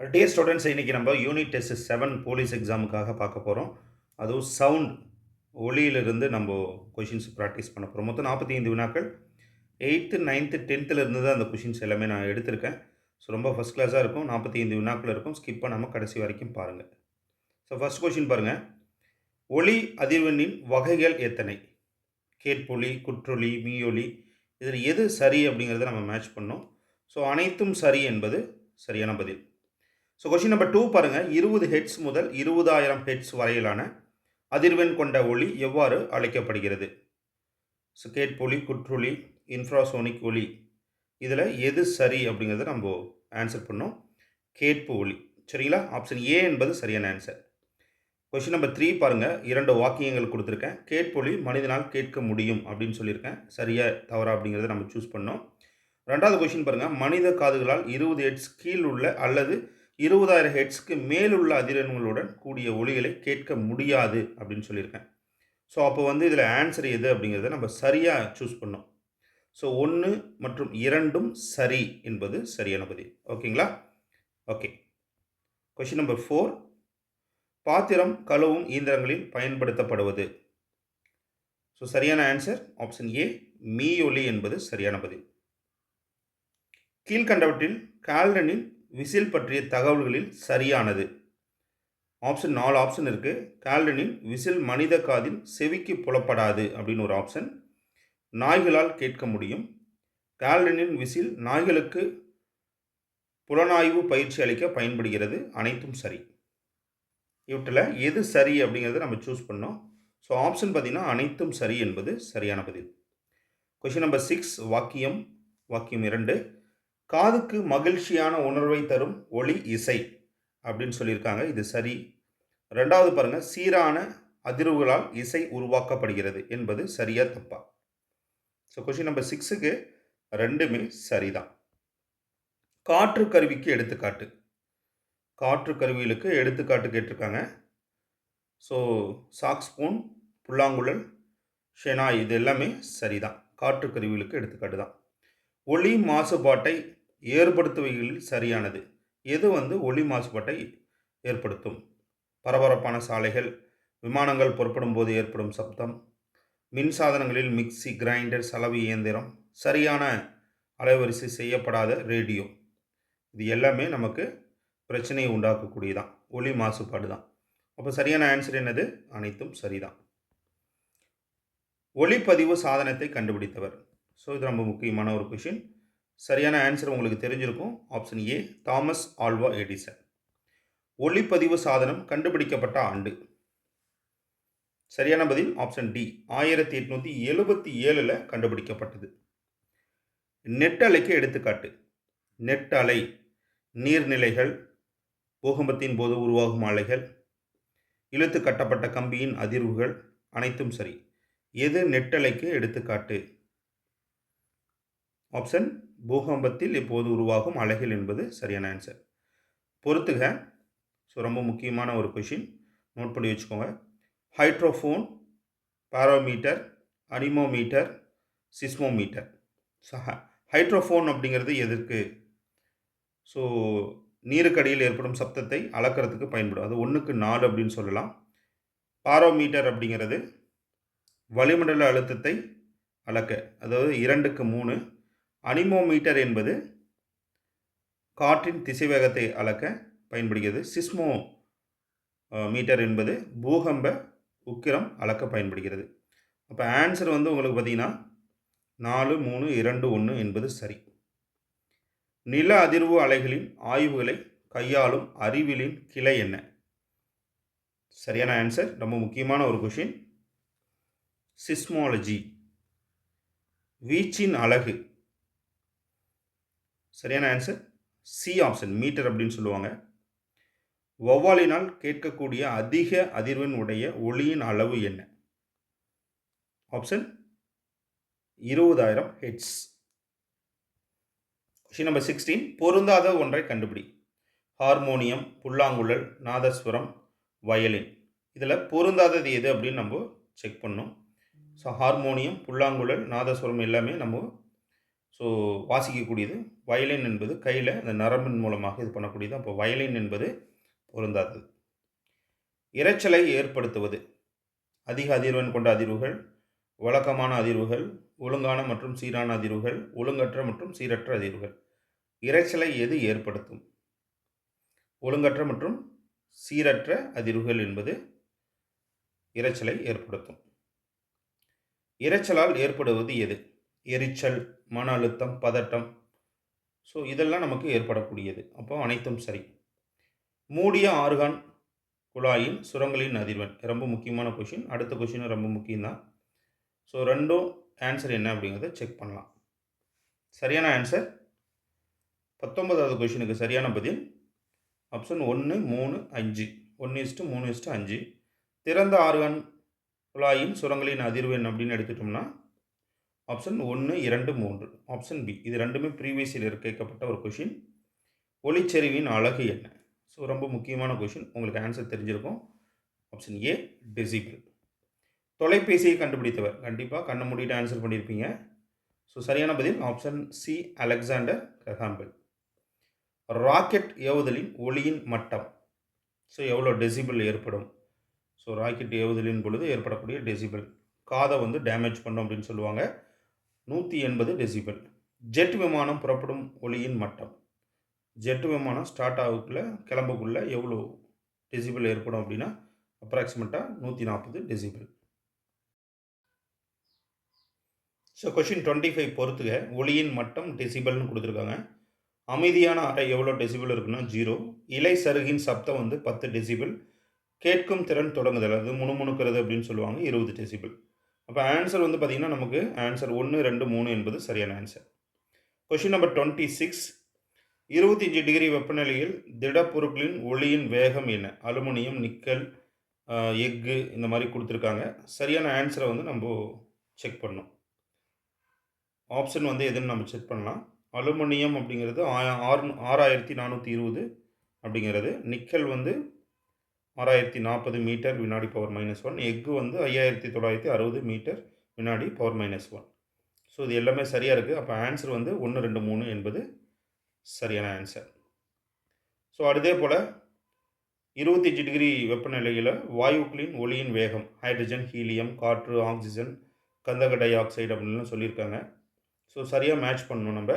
டே students இன்றைக்கி நம்ம unit test seven police எக்ஸாமுக்காக பார்க்க போகிறோம் அதுவும் சவுண்ட் ஒளியிலிருந்து நம்ம கொஷின்ஸ் ப்ராக்டிஸ் பண்ண போகிறோம் மொத்தம் நாற்பத்தி ஐந்து வினாக்கள். எயித்து நைன்த்து டென்த்தில் இருந்து தான் அந்த கொஷின்ஸ் எல்லாமே நான் எடுத்திருக்கேன். ஸோ ரொம்ப ஃபஸ்ட் கிளாஸாக இருக்கும். நாற்பத்தி ஐந்து வினாக்கள் இருக்கும். ஸ்கிப் பண்ணாமல் கடைசி வரைக்கும் பாருங்கள் ஸோ ஃபஸ்ட் கொஷின் பாருங்கள் ஒளி அதிர்வெண்ணின் வகைகள் எத்தனை? கேட்பொலி குற்றொலி மீயொலி இதில் எது சரி அப்படிங்கிறத நம்ம மேட்ச் பண்ணோம். ஸோ அனைத்தும் சரி என்பது சரியான பதில். ஸோ கொஷின் நம்பர் டூ பாருங்கள் இருபது ஹெட்ஸ் முதல் இருபதாயிரம் ஹெட்ஸ் வரையிலான அதிர்வெண் கொண்ட ஒளி எவ்வாறு அழைக்கப்படுகிறது? ஸோ கேட்பொலி குற்றொலி இன்ஃப்ராசோனிக் ஒளி. இதில் எது சரி அப்படிங்கிறத நம்ம ஆன்சர் பண்ணோம். கேட்பு ஒளி. சரிங்களா? ஆப்ஷன் ஏ என்பது சரியான ஆன்சர் கொஷின் நம்பர் த்ரீ பாருங்கள் இரண்டு வாக்கியங்கள் கொடுத்துருக்கேன். கேட்பொலி மனிதனால் கேட்க முடியும் அப்படின்னு சொல்லியிருக்கேன். சரியா தவறா அப்படிங்கிறத நம்ம சூஸ் பண்ணோம். ரெண்டாவது கொஷின் பாருங்கள் மனித காதுகளால் இருபது ஹெட்ஸ் கீழ் உள்ள அல்லது இருபதாயிரம் ஹெட்ஸ்க்கு மேலுள்ள அதிர்வெண்களுடன் கூடிய ஒலிகளை கேட்க முடியாது அப்படின்னு சொல்லியிருக்கேன். ஸோ அப்போ வந்து இதில் ஆன்சர் எது அப்படிங்கிறத நம்ம சரியாக சூஸ் பண்ணோம். ஸோ ஒன்று மற்றும் இரண்டும் சரி என்பது சரியான பதில் ஓகேங்களா ஓகே கொஷின் நம்பர் ஃபோர் பாத்திரம் கழுவும் இயந்திரங்களில் பயன்படுத்தப்படுவது. ஸோ சரியான ஆன்சர் ஆப்ஷன் ஏ மீயொலி என்பது சரியான பதில். கீழ்கண்டவற்றில் கால்டனின் விசில் பற்றிய தகவல்களில் சரியானது. ஆப்ஷன் நாலு ஆப்ஷன் இருக்குது கால்டனின் விசில் மனித காதில் செவிக்கு புலப்படாது அப்படின்னு ஒரு ஆப்ஷன். நாய்களால் கேட்க முடியும். கால்டனின் விசில் நாய்களுக்கு புலனாய்வு பயிற்சி அளிக்க பயன்படுகிறது. அனைத்தும் சரி. இவற்றில் எது சரி அப்படிங்கிறத நம்ம சூஸ் பண்ணோம். ஸோ ஆப்ஷன் பார்த்திங்கன்னா அனைத்தும் சரி என்பது சரியான பதில். கொஷின் நம்பர் சிக்ஸ் வாக்கியம். வாக்கியம் இரண்டு. காதுக்கு மகிழ்ச்சியான உணர்வை தரும் ஒளி இசை அப்படின்னு சொல்லியிருக்காங்க. இது சரி. ரெண்டாவது பாருங்கள் சீரான அதிர்வுகளால் இசை உருவாக்கப்படுகிறது என்பது சரியா தப்பா? ஸோ கொஷின் நம்பர் சிக்ஸுக்கு ரெண்டுமே சரிதான். காற்று கருவிக்கு எடுத்துக்காட்டு. காற்று கருவிகளுக்கு எடுத்துக்காட்டு கேட்டிருக்காங்க. ஸோ சாக்ஸ்பூன் புல்லாங்குழல் ஷெனாய் இது எல்லாமே சரிதான். காற்று கருவிகளுக்கு எடுத்துக்காட்டு தான் ஒளி மாசுபாட்டை ஏற்படுத்துவைகளில் சரியானது. எது வந்து ஒளி மாசுபாட்டை ஏற்படுத்தும்? பரபரப்பான சாலைகள் விமானங்கள் புறப்படும் போது ஏற்படும் சப்தம் மின் சாதனங்களில் மிக்சி கிரைண்டர் சலவு இயந்திரம் சரியான அலைவரிசை செய்யப்படாத ரேடியோ. இது எல்லாமே நமக்கு பிரச்சனையை உண்டாக்கக்கூடியதான் ஒளி மாசுபாடு தான். அப்போ சரியான ஆன்சர் என்னது? அனைத்தும் சரிதான். ஒளிப்பதிவு சாதனத்தை கண்டுபிடித்தவர். ஸோ இது ரொம்ப முக்கியமான ஒரு கொஷின் சரியான ஆன்சர் உங்களுக்கு தெரிஞ்சிருக்கும். Option A Thomas Alva Edison ஒளிப்பதிவு சாதனம் கண்டுபிடிக்கப்பட்ட ஆண்டு. சரியான பதில் ஆப்ஷன் டி ஆயிரத்தி எட்நூற்றி எழுபத்தி ஏழில் கண்டுபிடிக்கப்பட்டது. நெட்டலைக்கு எடுத்துக்காட்டு. நெட்டலை நீர்நிலைகள் பூகம்பத்தின் போது உருவாகும் அலைகள் இழுத்து கட்டப்பட்ட கம்பியின் அதிர்வுகள் அனைத்தும் சரி. எது நெட்டலைக்கு எடுத்துக்காட்டு? ஆப்ஷன் பூகம்பத்தில் இப்போது உருவாகும் அலைகள் என்பது சரியான ஆன்சர் பொறுத்துக. ஸோ ரொம்ப முக்கியமான ஒரு கொஷின் நோட் பண்ணி வச்சுக்கோங்க. Hydrophone barometer anemometer seismometer so hydrophone அப்படிங்கிறது எதற்கு? ஸோ நீருக்கடியில் ஏற்படும் சப்தத்தை அளக்கிறதுக்கு பயன்படும். அது ஒன்றுக்கு நாலு அப்படின்னு சொல்லலாம். பாரோமீட்டர் அப்படிங்கிறது வளிமண்டல அழுத்தத்தை அளக்க. அதாவது இரண்டுக்கு மூணு அனிமோமீட்டர் என்பது காற்றின் திசைவேகத்தை அளக்க பயன்படுகிறது. சிஸ்மோ மீட்டர் என்பது பூகம்ப உக்கிரம் அளக்க பயன்படுகிறது. அப்போ ஆன்சர் வந்து உங்களுக்கு பார்த்தீங்கன்னா நாலு மூணு இரண்டு ஒன்று என்பது சரி. நில அதிர்வு அலைகளின் ஆய்வுகளை கையாளும் அறிவிலின் கிளை என்ன? சரியான ஆன்சர் ரொம்ப முக்கியமான ஒரு கொஷின் சிஸ்மாலஜி வீச்சின் அழகு சரியான ஆன்சர் சி ஆப்ஷன் மீட்டர் அப்படின்னு சொல்லுவாங்க. வௌவாலினால் கேட்கக்கூடிய அதிக அதிர்வெண் உடைய ஒளியின் அளவு என்ன? ஆப்ஷன் இருபதாயிரம் ஹெட்ஸ் கொஷின் நம்பர் சிக்ஸ்டீன் பொருந்தாத ஒன்றை கண்டுபிடி. ஹார்மோனியம் புல்லாங்குழல் நாதஸ்வரம் வயலின். இதில் பொருந்தாதது எது அப்படின்னு நம்ம செக் பண்ணோம் ஸோ ஹார்மோனியம் புல்லாங்குழல் நாதஸ்வரம் எல்லாமே நம்ம ஸோ வாசிக்கக்கூடியது வயலின் என்பது கையில் அந்த நரம்பின் மூலமாக இது பண்ணக்கூடியது. அப்போ வயலின் என்பது பொருந்தாதது இரைச்சலை ஏற்படுத்துவது. அதிக அதிர்வெண் கொண்ட அதிர்வுகள் வழக்கமான அதிர்வுகள் ஒழுங்கான மற்றும் சீரான அதிர்வுகள் ஒழுங்கற்ற மற்றும் சீரற்ற அதிர்வுகள். இரைச்சலை எது ஏற்படுத்தும்? ஒழுங்கற்ற மற்றும் சீரற்ற அதிர்வுகள் என்பது இரைச்சலை ஏற்படுத்தும். இரைச்சலால் ஏற்படுவது எது? எரிச்சல் மன அழுத்தம் பதட்டம். ஸோ இதெல்லாம் நமக்கு ஏற்படக்கூடியது. அப்போ அனைத்தும் சரி. மூடிய ஆர்கான் குழாயின் சுரங்களின் அதிர்வெண். ரொம்ப முக்கியமான கொஷின் அடுத்த கொஷினும் ரொம்ப முக்கியம்தான். ஸோ ரெண்டும் ஆன்சர் என்ன அப்படிங்கிறத செக் பண்ணலாம். சரியான ஆன்சர் பத்தொன்பதாவது கொஷினுக்கு சரியான பதில்? ஆப்ஷன் ஒன்று மூணு அஞ்சு ஒன்று இஸ்ட்டு மூணு இஸ்ட்டு அஞ்சு திறந்த ஆர்கான் குழாயின் சுரங்களின் அதிர்வெண் அப்படின்னு எடுத்துட்டோம்னா ஆப்ஷன் ஒன்று இரண்டு மூன்று. ஆப்ஷன் பி இது ரெண்டுமே ப்ரீவியஸ் இயர் கேட்கப்பட்ட ஒரு கொஷின் ஒளிச்செறிவின் அழகு என்ன? ஸோ ரொம்ப முக்கியமான கொஷின் உங்களுக்கு ஆன்சர் தெரிஞ்சிருக்கும். ஆப்ஷன் ஏ டெசிபிள் தொலைபேசியை கண்டுபிடித்தவர். கண்டிப்பாக கண்ணை மூடிட்டு ஆன்சர் பண்ணியிருப்பீங்க ஸோ சரியான பதில். Option C Alexander Graham Bell rocket ஏவுதலின் ஒளியின் மட்டம். ஸோ எவ்வளோ டெசிபிள் ஏற்படும்? ஸோ ராக்கெட் ஏவுதலின் பொழுது ஏற்படக்கூடிய டெசிபிள் காதை வந்து டேமேஜ் பண்ணோம் அப்படின்னு சொல்லுவாங்க. நூற்றி எண்பது டெசிபல் ஜெட் விமானம் புறப்படும் ஒளியின் மட்டம். ஜெட் விமானம் ஸ்டார்ட் ஆகுக்குள்ளே கிளம்புக்குள்ளே எவ்வளோ டெசிபிள் ஏற்படும் அப்படின்னா அப்ராக்சிமேட்டாக நூற்றி நாற்பது decibel so question twenty five பொறுத்துக ஒளியின் மட்டம் டெசிபிள்னு கொடுத்துருக்காங்க. அமைதியான அறை எவ்வளோ டெசிபிள் இருக்குன்னா ஜீரோ இலை சருகின் சப்தம் வந்து பத்து டெசிபிள் கேட்கும் திறன் தொடங்குதல் அது முணுமுணுக்கிறது அப்படின்னு சொல்லுவாங்க இருபது டெசிபிள் அப்போ ஆன்சர் வந்து பார்த்திங்கன்னா நமக்கு ஆன்சர் ஒன்று ரெண்டு மூணு என்பது சரியான answer question number twenty six இருபத்தஞ்சி டிகிரி வெப்பநிலையில் திடப்பொருட்களின் ஒளியின் வேகம் என்ன? அலுமினியம் நிக்கல் எக்கு இந்த மாதிரி கொடுத்துருக்காங்க. சரியான ஆன்சரை வந்து நம்ம செக் பண்ணோம் ஆப்ஷன் வந்து எதுன்னு நம்ம செக் பண்ணலாம். அலுமினியம் அப்படிங்கிறது ஆறு ஆறாயிரத்தி நானூற்றி இருபது அப்படிங்கிறது. நிக்கல் வந்து ஆறாயிரத்தி நாற்பது மீட்டர் வினாடி பவர் மைனஸ் ஒன் எக்கு வந்து ஐயாயிரத்தி தொள்ளாயிரத்தி அறுபது மீட்டர் வினாடி பவர் மைனஸ் ஒன் ஸோ இது எல்லாமே சரியாக இருக்குது அப்போ ஆன்சர் வந்து ஒன்று ரெண்டு மூணு என்பது சரியான ஆன்சர் ஸோ அதே போல் இருபத்தஞ்சி டிகிரி வெப்பநிலையில் வாயுக்களின் ஒளியின் வேகம் ஹைட்ரஜன் ஹீலியம் காற்று ஆக்சிஜன் கந்தக டை ஆக்சைடு அப்படின்னு சொல்லியிருக்காங்க. ஸோ சரியாக மேட்ச் பண்ணணும் நம்ம.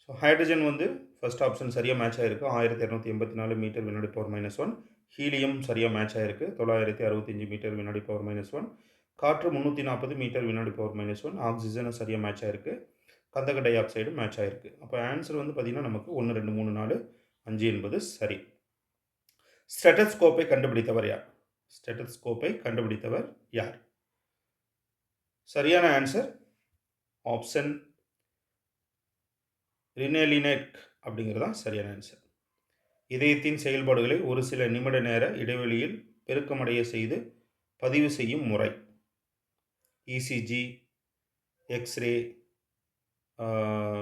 ஸோ ஹைட்ரஜன் வந்து ஃபஸ்ட் ஆப்ஷன் சரியாக மேட்ச் ஆகிருக்கு ஆயிரத்தி இரநூத்தி எண்பத்தி நாலு மீட்டர் வினாடி பவர் மைனஸ் ஒன் ஹீலியம் சரியாக மேட்ச் ஆகிருக்கு தொள்ளாயிரத்தி அறுபத்தஞ்சு மீட்டர் வினாடி பவர் மைனஸ் ஒன் காற்று முந்நூற்றி நாற்பது மீட்டர் வினாடி பவர் மைனஸ் ஒன் ஆக்சிஜனும் சரியாக மேட்ச் ஆகிருக்கு கந்தக டை ஆக்சைடு மேட்ச் ஆகிருக்கு அப்போ ஆன்சர் வந்து பார்த்திங்கன்னா நமக்கு ஒன்று ரெண்டு மூணு நாலு அஞ்சு என்பது சரி. ஸ்டெட்டஸ்கோப்பை கண்டுபிடித்தவர் யார்? ஸ்டெட்டஸ்கோப்பை கண்டுபிடித்தவர் யார்? சரியான ஆன்சர் ஆப்ஷன் ரினேலினெக் அப்படிங்கிறது தான் சரியான ஆன்சர் இதயத்தின் செயல்பாடுகளை ஒரு சில நிமிட நேர இடைவெளியில் பெருக்கமடைய செய்து பதிவு செய்யும் முறை. இசிஜி எக்ஸ்ரே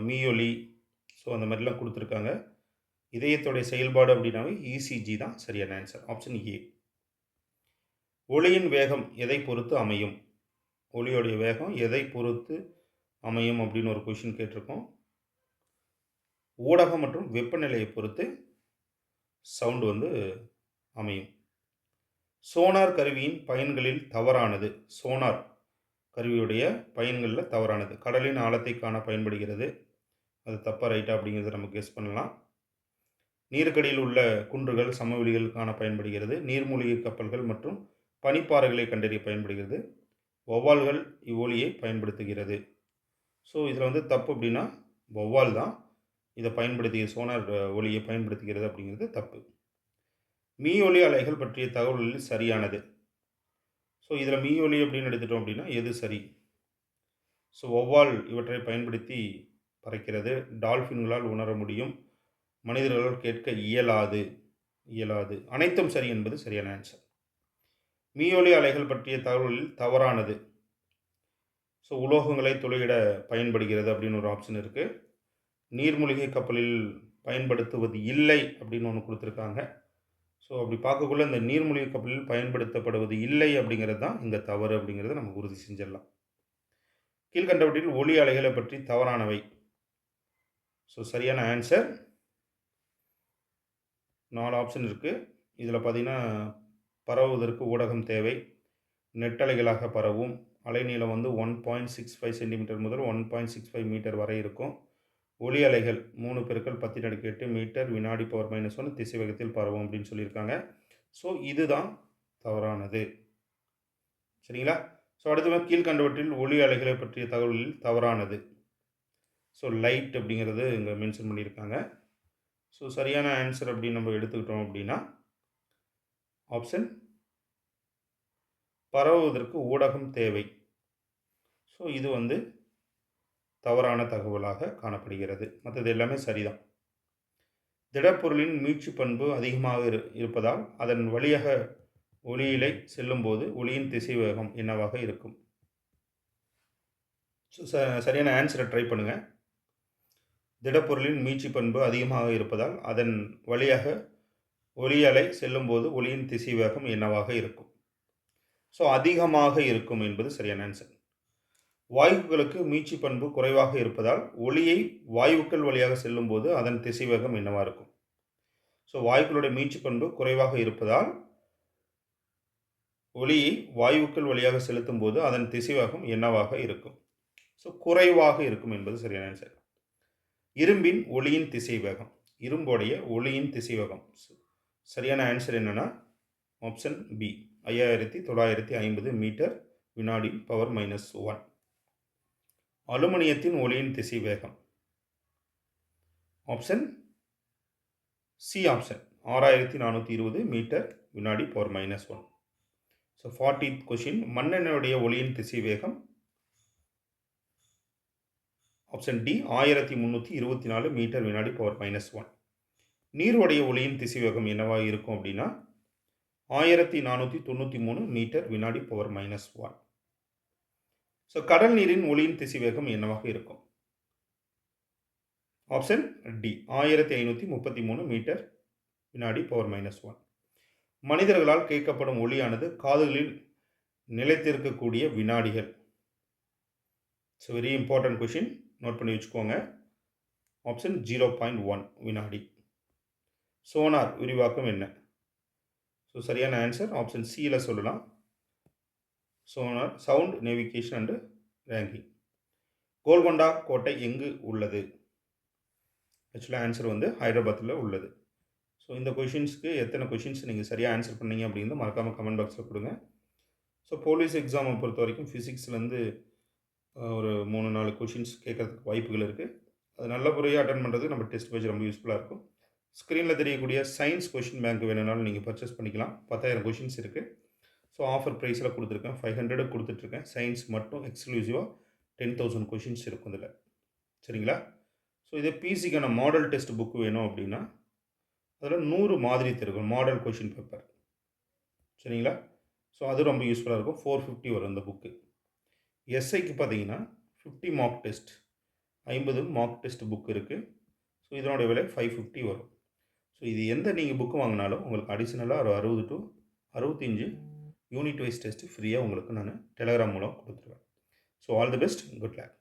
மீயொலி ஸோ அந்த மாதிரிலாம் கொடுத்துருக்காங்க. இதயத்துடைய செயல்பாடு அப்படின்னாவே இசிஜி தான் சரியான ஆன்சர் ஆப்ஷன் ஏ ஒளியின் வேகம் எதை பொறுத்து அமையும்? ஒளியோடைய வேகம் எதை பொறுத்து அமையும் அப்படின்னு ஒரு கொஷின் கேட்டிருக்கோம். ஊடகம் மற்றும் வெப்பநிலையை பொறுத்து சவுண்டு வந்து அமையும். சோனார் கருவியின் பயன்களில் தவறானது. சோனார் கருவியுடைய பயன்களில் தவறானது. கடலின் ஆழத்தை காண பயன்படுகிறது. அது தப்பாக ரைட்டா அப்படிங்கிறத நம்ம கெஸ் பண்ணலாம். நீருக்கடியில் உள்ள குன்றுகள் சமவெளிகள் காண பயன்படுகிறது. நீர்மூழ்கி கப்பல்கள் மற்றும் பனிப்பாறைகளை கண்டறிய பயன்படுகிறது. வௌவால்கள் இவ்வொலியை பயன்படுத்துகிறது. ஸோ இதில் வந்து தப்பு அப்படின்னா வௌவால் தான். இதை பயன்படுத்திய சோனார் ஒளியை பயன்படுத்துகிறது அப்படிங்கிறது தப்பு. மீ ஒலி அலைகள் பற்றிய தகவல்களில் சரியானது. ஸோ இதில் மீ ஒலி அப்படின்னு எடுத்துட்டோம் அப்படின்னா எது சரி? ஸோ ஒவ்வால் இவற்றை பயன்படுத்தி பறக்கிறது டால்ஃபின்களால் உணர முடியும் மனிதர்களால் கேட்க இயலாது இயலாது. அனைத்தும் சரி என்பது சரியான ஆன்சர் மீயொலி அலைகள் பற்றிய தகவலில் தவறானது. ஸோ உலோகங்களை துளையிட பயன்படுகிறது அப்படின்னு ஒரு ஆப்ஷன் இருக்குது நீர்மூழ்கி கப்பலில் பயன்படுத்துவது இல்லை அப்படின்னு ஒன்று கொடுத்துருக்காங்க. ஸோ அப்படி பார்க்கக்குள்ள இந்த நீர்மூழ்கி கப்பலில் பயன்படுத்தப்படுவது இல்லை அப்படிங்கிறது தான் இங்கே தவறு அப்படிங்கிறத நம்ம உறுதி செஞ்சிடலாம். கீழ்கண்டவற்றில் ஒளி அலைகளை பற்றி தவறானவை. ஸோ சரியான ஆன்சர் நாலு ஆப்ஷன் இருக்குது இதில் பார்த்திங்கன்னா பரவுவதற்கு ஊடகம் தேவை. நெட்டலைகளாக பரவும். அலைநீளம் வந்து one point six five centimetre முதல் one point six five metre வரை இருக்கும். ஒளி அலைகள் மூணு பெருக்கள் பத்து அடுக்கு எட்டு மீட்டர் வினாடி பவர் மைனஸ் ஒன் திசை வேகத்தில் பரவும் அப்படின்னு சொல்லியிருக்காங்க. ஸோ இதுதான் தவறானது. சரிங்களா? ஸோ அடுத்து கீழ்கண்டவற்றில் ஒளி அலைகளை பற்றிய தகவல்கள் தவறானது. ஸோ லைட் அப்படிங்கிறது இங்கே மென்ஷன் பண்ணியிருக்காங்க. ஸோ சரியான ஆன்சர் அப்படின்னு நம்ம எடுத்துக்கிட்டோம் அப்படின்னா ஆப்ஷன் பரவுவதற்கு ஊடகம் தேவை. ஸோ இது வந்து தவறான தகவலாக காணப்படுகிறது. மற்றது எல்லாமே சரிதான். திடப்பொருளின் மீட்சி பண்பு அதிகமாக இரு இருப்பதால் அதன் வழியாக ஒளியிலை செல்லும்போது ஒளியின் திசை வேகம் என்னவாக இருக்கும்? ஸோ ச சரியான ஆன்சரை ட்ரை பண்ணுங்கள் திடப்பொருளின் மீட்சி பண்பு அதிகமாக இருப்பதால் அதன் வழியாக ஒளி அலை செல்லும்போது ஒளியின் திசை வேகம் என்னவாக இருக்கும்? ஸோ அதிகமாக இருக்கும் என்பது சரியான ஆன்சர் வாயுக்களுக்கு மீட்சி பண்பு குறைவாக இருப்பதால் ஒளியை வாயுக்கள் வழியாக செல்லும்போது அதன் திசைவேகம் என்னவாக இருக்கும்? ஸோ வாயுக்களுடைய மீட்சி பண்பு குறைவாக இருப்பதால் ஒளியை வாயுக்கள் வழியாக செலுத்தும் போது அதன் திசைவேகம் என்னவாக இருக்கும்? ஸோ குறைவாக இருக்கும் என்பது சரியான ஆன்சர் இரும்பின் ஒளியின் திசை வேகம் ஒளியின் திசை வேகம் சரியான ஆன்சர் என்னென்னா ஆப்ஷன் பி ஐயாயிரத்தி தொள்ளாயிரத்தி ஐம்பது மீட்டர் வினாடி பவர் மைனஸ் ஒன் அலுமினியத்தின் ஒளியின் திசை வேகம் ஆப்ஷன் சி ஆப்ஷன் ஆறாயிரத்தி நானூற்றி இருபது மீட்டர் வினாடி power minus one so forty question மண்ணெண்ணுடைய ஒளியின் திசை வேகம் ஆப்ஷன் டி ஆயிரத்தி முந்நூற்றி இருபத்தி நாலு மீட்டர் வினாடி பவர் மைனஸ் ஒன் நீருடைய ஒளியின் திசைவேகம் என்னவாக இருக்கும் அப்படின்னா ஆயிரத்தி நானூற்றி தொண்ணூற்றி மூணு மீட்டர் வினாடி பவர் மைனஸ் ஒன் ஸோ கடல் நீரின் ஒளியின் திசைவேகம் என்னவாக இருக்கும்? ஆப்ஷன் டி ஆயிரத்தி ஐநூற்றி முப்பத்தி மூணு மீட்டர் வினாடி பவர் மைனஸ் ஒன் மனிதர்களால் கேட்கப்படும் ஒளியானது காதுகளில் நிலைத்திருக்கக்கூடிய வினாடிகள். So very important question note பண்ணி வச்சுக்கோங்க. ஆப்ஷன் ஜீரோ பாயிண்ட் ஒன் வினாடி. சோனார் விரிவாக்கம் என்ன? ஸோ சரியான ஆன்சர் ஆப்ஷன் சியில் சொல்லலாம். Sonar sound navigation and ranging Golconda கோட்டை எங்கு உள்ளது? ஆக்சுவலாக ஆன்சர் வந்து ஹைதராபாத்தில் உள்ளது. ஸோ இந்த கொஷின்ஸ்க்கு எத்தனை கொஷின்ஸ் நீங்கள் சரியாக ஆன்சர் பண்ணீங்க அப்படின்னு மறக்காமல் கமெண்ட் பாக்ஸில் கொடுங்க. ஸோ போலீஸ் எக்ஸாமை பொறுத்த வரைக்கும் ஃபிசிக்ஸ்லேருந்து ஒரு மூணு நாலு கொஷின்ஸ் கேட்கறதுக்கு வாய்ப்புகள் இருக்குது அது நல்ல முறையாக அட்டன் பண்ணுறது நம்ம டெஸ்ட் பேஜ் ரொம்ப யூஸ்ஃபுல்லாக இருக்கும். ஸ்க்ரீனில் தெரியக்கூடிய சயின்ஸ் கொஷின் பேங்க் வேணும்னாலும் நீங்கள் பர்ச்சேஸ் பண்ணிக்கலாம். பத்தாயிரம் கொஷின்ஸ் இருக்குது ஸோ ஆஃபர் ப்ரைஸில் கொடுத்துருக்கேன். ஃபைவ் ஹண்ட்ரடு கொடுத்துட்ருக்கேன் சயின்ஸ் மட்டும் எக்ஸ்க்ளூசிவாக டென் தௌசண்ட் கொஷின்ஸ் இருக்கும் இதில். சரிங்களா? ஸோ இதே பிசிக்கான மாடல் டெஸ்ட் புக் வேணும் அப்படின்னா அதில் நூறு மாதிரி தெரியும். மாடல் கொஷின் பேப்பர் சரிங்களா? ஸோ அது ரொம்ப யூஸ்ஃபுல்லாக இருக்கும். ஃபோர் ஃபிஃப்டி வரும் இந்த புக்கு எஸ்ஐக்கு பார்த்தீங்கன்னா ஃபிஃப்டி மார்க் டெஸ்ட் ஐம்பது மார்க் டெஸ்ட் புக் இருக்குது ஸோ இதனுடைய விலை ஃபைவ் ஃபிஃப்டி வரும். ஸோ இது எந்த நீங்கள் புக்கு வாங்கினாலும் உங்களுக்கு அடிஷ்னலாக ஒரு அறுபது டு அறுபத்தஞ்சு யூனிட் வைஸ் டெஸ்ட்டு ஃப்ரீயாக உங்களுக்கு நான் டெலகிராம் மூலம் கொடுத்துருவேன். So all the best good luck